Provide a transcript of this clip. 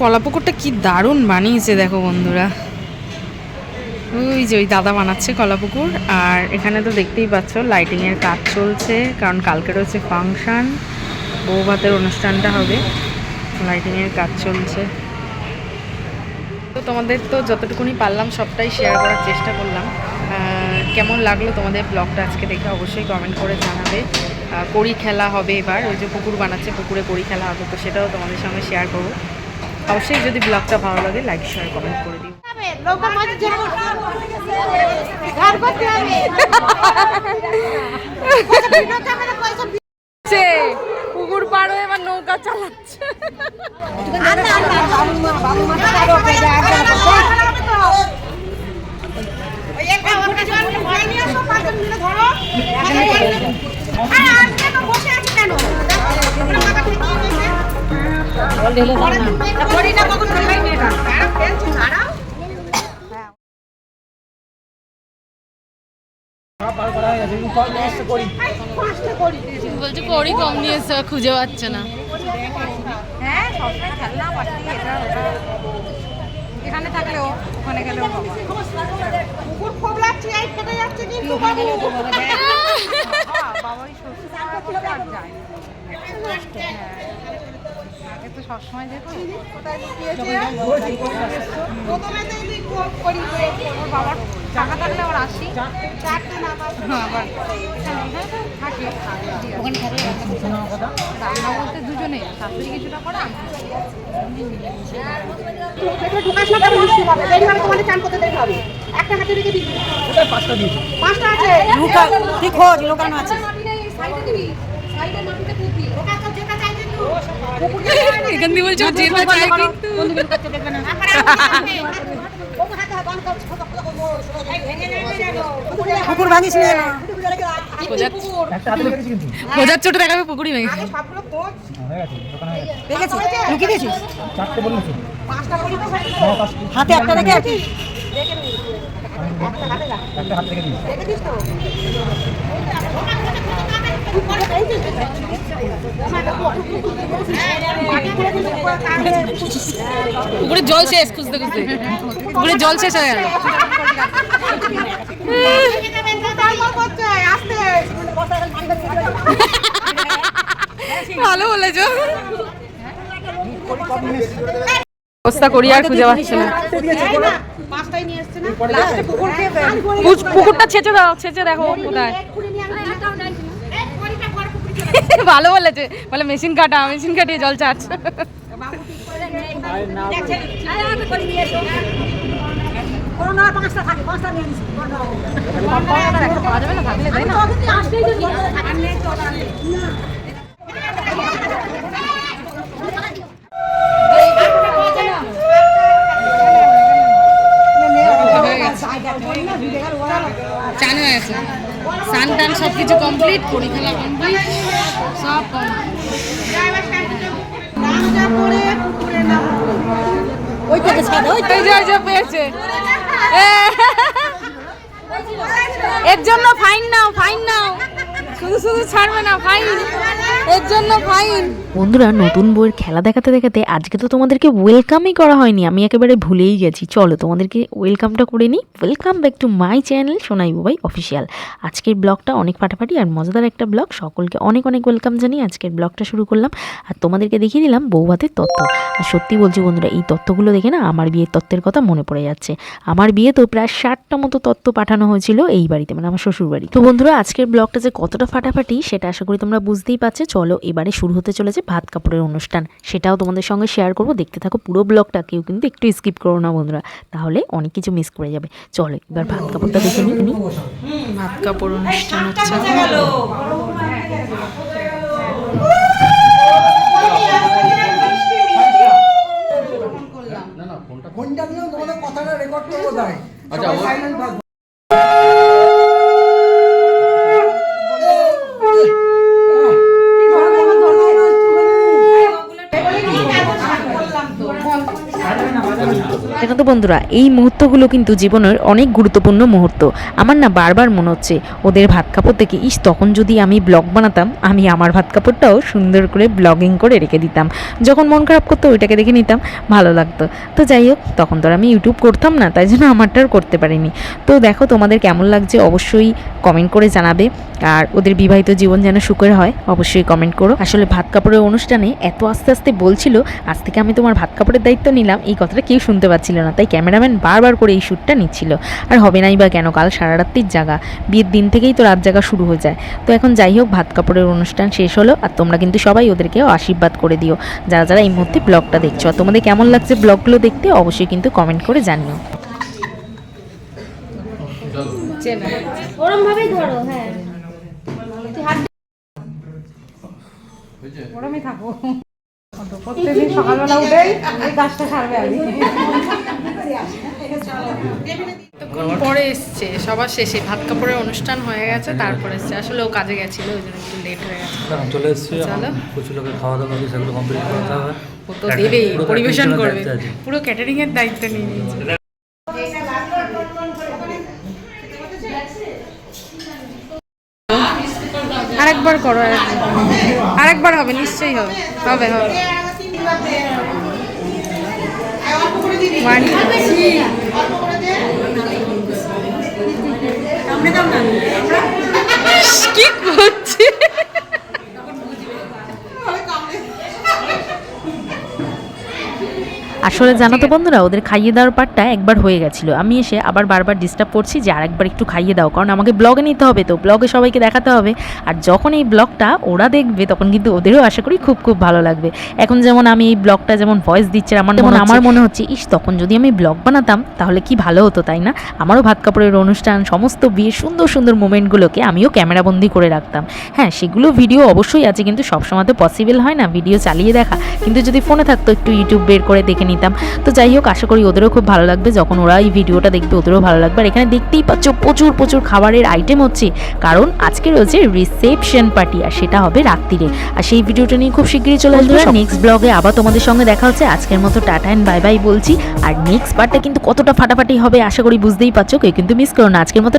কলা পুকুরটা কি দারুণ বানিয়েছে দেখো বন্ধুরা। ওই যে ওই দাদা বানাচ্ছে কলা পুকুর আর এখানে তো দেখতেই পাচ্ছ লাইটিং এর কাজ চলছে কারণ কালকে রয়েছে ফাংশন বউ ভাতের অনুষ্ঠানটা হবে লাইটিং এর কাজ চলছে। তো তোমাদের তো যতটুকুনি পারলাম সবটাই শেয়ার করার চেষ্টা করলাম। কেমন লাগল তোমাদের ব্লগটা আজকে দেখে অবশ্যই কমেন্ট করে জানাবে কড়ি খেলা হবে এবার ওই যে পুকুর বানাচ্ছে পুকুরে কড়ি খেলা হবে তো সেটাও তোমাদের সঙ্গে শেয়ার করব অবশ্যই যদি ব্লগটা ভালো লাগে লাইক শেয়ার কমেন্ট করে দিও পুকুর পার হয়ে এবার নৌকা চালাচ্ছে কারও না কখন বলছে কড়ি কম খুঁজে পাচ্ছে না। হ্যাঁ এখানে থাকলেও ওখানে গেলেও কুকুর খুব লাগছে এই ফেটে যাচ্ছে কিন্তু বাবু। বাবাই শ্বশুর আর যায় আগে তো সবসময় যেত প্রথমে তো এদিক করি ওর বাবার টাকা থাকলে আবার আসি। চারটে না আবার। থাকে। ওখানে থাকে রান্না বলতে দুজনে। শাশুড়ি কিছুটা করে। আমি ঢুকাস মিষ্টি হবে দেরি হবে তোমাদের চান করতে দেরি হবে। একটা হাতে রেখে দিবি। পাঁচটা দিয়েছি পাঁচটা আছে। ঠিক খোঁজ লোকানো আছে। সাইডে দিবি। সাইডে মাটিতে পুঁতি ওটা যেটা এখান দিয়ে বলছে যেতে চাই কিন্তু। ভাঙিস না খোঁজার দেখাবে ভেঙে লুকিয়ে দিয়েছিস? হাতে একটা রেখে আছিস পুকুরে জল শেষ খুঁজতে খুঁজতে। পুকুরে জল শেষ হয়ে গেল। ভালো বলেছ। অবস্থা করি আর খুঁজে পাচ্ছে না। পুকুরটা ছেঁচে দাও, ছেঁচে দেখো কোথায়। ভালো বলেছে। বলে, মেশিন কাটা, মেশিন কাটিয়ে জল নিস পাওয়া যাবে না থাকলে তাই না। চান হয়ে গেছে টান সব কিছু কমপ্লিট পরীক্ষা কমপ্লিট সব ওই থেকে এর জন্য ফাইন নাও ফাইন নাও। বন্ধুরা, নতুন বইয়ের খেলা দেখাতে দেখাতে আজকে তো তোমাদেরকে ওয়েলকামই করা হয়নি। আমি একেবারে ভুলেই গেছি। চলো, তোমাদেরকে ওয়েলকামটা করে নিই। Welcome back to my channel Sonai Bubai official আজকের ব্লগটা অনেক ফাটাফাটি আর মজাদার একটা ব্লগ। সকলকে অনেক অনেক ওয়েলকাম জানিয়ে আজকের ব্লগটা শুরু করলাম। আর তোমাদেরকে দেখিয়ে দিলাম বৌভাতের তত্ত্ব। আর সত্যি বলছি বন্ধুরা, এই তত্ত্বগুলো দেখে না আমার বিয়ের তত্ত্বের কথা মনে পড়ে যাচ্ছে। আমার বিয়ে তো প্রায় ষাটটা মতো তত্ত্ব পাঠানো হয়েছিল এই বাড়িতে মানে আমার শ্বশুর বাড়ি তো বন্ধুরা, আজকের ব্লগটা যে কতটা ফাটাফাটি সেটা আশা করি তোমরা বুঝতেই পারছ। চলো এবারে শুরু হতে চলেছে ভাত কাপড়ের অনুষ্ঠান। সেটাও তোমাদের সঙ্গে শেয়ার করব। দেখতে থাকো পুরো ব্লগটা কেউ কিন্তু একটু স্কিপ করো না বন্ধুরা। তাহলে অনেক কিছু মিস করে যাবে। চলো এবার ভাত কাপড়টা দেখে নিই। ভাত কাপড় অনুষ্ঠান হচ্ছে। ফোনটা দিয়েও তোমাদের কথাটা রেকর্ড করব তাই। আচ্ছা, জানো তো বন্ধুরা, এই মুহূর্তগুলো কিন্তু জীবনের অনেক গুরুত্বপূর্ণ মুহূর্ত। আমার না বারবার মনে হচ্ছে, ওদের ভাত কাপড় থেকে ইস, তখন যদি আমি ব্লগ বানাতাম, আমি আমার ভাত কাপড়টাও সুন্দর করে ব্লগিং করে রেখে দিতাম। যখন মন খারাপ করতো, ওইটাকে দেখে নিতাম, ভালো লাগতো। তো যাই হোক, তখন তো আর আমি ইউটিউব করতাম না, তাই জন্য আমারটা আর করতে পারিনি। তো দেখো তোমাদের কেমন লাগছে, অবশ্যই কমেন্ট করে জানাবে। আর ওদের বিবাহিত জীবন যেন সুখের হয়, অবশ্যই কমেন্ট করো। আসলে ভাত কাপড়ের অনুষ্ঠানে এত আস্তে আস্তে বলছিল, আজ থেকে আমি তোমার ভাত কাপড়ের দায়িত্ব নিলাম, এই কথাটা কেউ শুনতে পাচ্ছিল না তাই ক্যামেরাম্যান বারবার করে এই শ্যুটটা নিচ্ছিল। আর হবে নাই বা কেন কাল সারা রাত্রির জাগা। বিয়ের দিন থেকেই তো রাত জাগা শুরু হয়ে যায়। তো এখন যাই হোক ভাত কাপড়ের অনুষ্ঠান শেষ হলো আর তোমরা কিন্তু সবাই ওদেরকেও আশীর্বাদ করে দিও। যারা যারা এই মুহূর্তে ব্লগটা দেখছ আর তোমাদের কেমন লাগছে ব্লগগুলো দেখতে অবশ্যই কিন্তু কমেন্ট করে জানিও। ওরম ধরো হ্যাঁ। ওরমই থাকো। প্রত্যেকদিন সকালবেলা উঠেই এই কাজটা সারবে আমি পরে এসছে সবার শেষে। ভাত কাপড়ের অনুষ্ঠান হয়ে গেছে তারপরে এসছে। আসলে ও কাজে গেছিল ওই জন্য একটু লেট হয়ে গেছে। চলে এসছে। প্রচুর লোকের খাওয়া দাওয়া সেগুলো কমপ্লিট করতে হবে। ও তো দেবেই পরিবেশন করবে। পুরো ক্যাটারিং এর দায়িত্ব নিয়ে নিয়েছে। আরেকবার করো আরেকবার হবে নিশ্চয়ই হবে। হবে হবে। কি কি আসলে জানো তো বন্ধুরা ওদের খাইয়ে দেওয়ার পার্টটা একবার হয়ে গেছিল। আমি এসে আবার বারবার ডিস্টার্ব করছি যে আরেকবার একটু খাইয়ে দাও কারণ আমাকে ব্লগে নিতে হবে তো ব্লগে সবাইকে দেখাতে হবে। আর যখন এই ব্লগটা ওরা দেখবে তখন কিন্তু ওদেরও আশা করি খুব খুব ভালো লাগবে। এখন যেমন আমি এই ব্লগটা যেমন ভয়েস দিচ্ছে আমার যেমন আমার মনে হচ্ছে ইস তখন যদি আমি ব্লগ বানাতাম তাহলে কি ভালো হতো তাই না? আমারও ভাত কাপড়ের অনুষ্ঠান সমস্ত বিয়ের সুন্দর সুন্দর মোমেন্টগুলোকে আমিও ক্যামেরাবন্দি করে রাখতাম। হ্যাঁ সেগুলো ভিডিও অবশ্যই আছে কিন্তু সবসময় তো পসিবল হয় না ভিডিও চালিয়ে দেখা। কিন্তু যদি ফোনে থাকতো একটু ইউটিউব বের করে দেখে নিতাম। তো যাই হোক আশা করি ওদেরও খুব ভালো লাগবে। যখন ওরা এই ভিডিওটা দেখবে ওদেরও ভালো লাগবে। আর এখানে দেখতেই পাচ্ছ প্রচুর প্রচুর খাবারের আইটেম হচ্ছে। কারণ আজকে রয়েছে রিসেপশন পার্টি আর সেটা হবে রাত্রিরে। আর সেই ভিডিওটা নিয়ে খুব শীঘ্রই চলে আসবে। নেক্সট ব্লগে আবার তোমাদের সঙ্গে দেখা হচ্ছে। আজকের মতো টাটা অ্যান্ড বাই বাই বলছি। আর নেক্সট পার্টটা কিন্তু কতটা ফাটাফাটি হবে আশা করি বুঝতেই পারছ। কেউ কিন্তু মিস করো না। আজকের মতো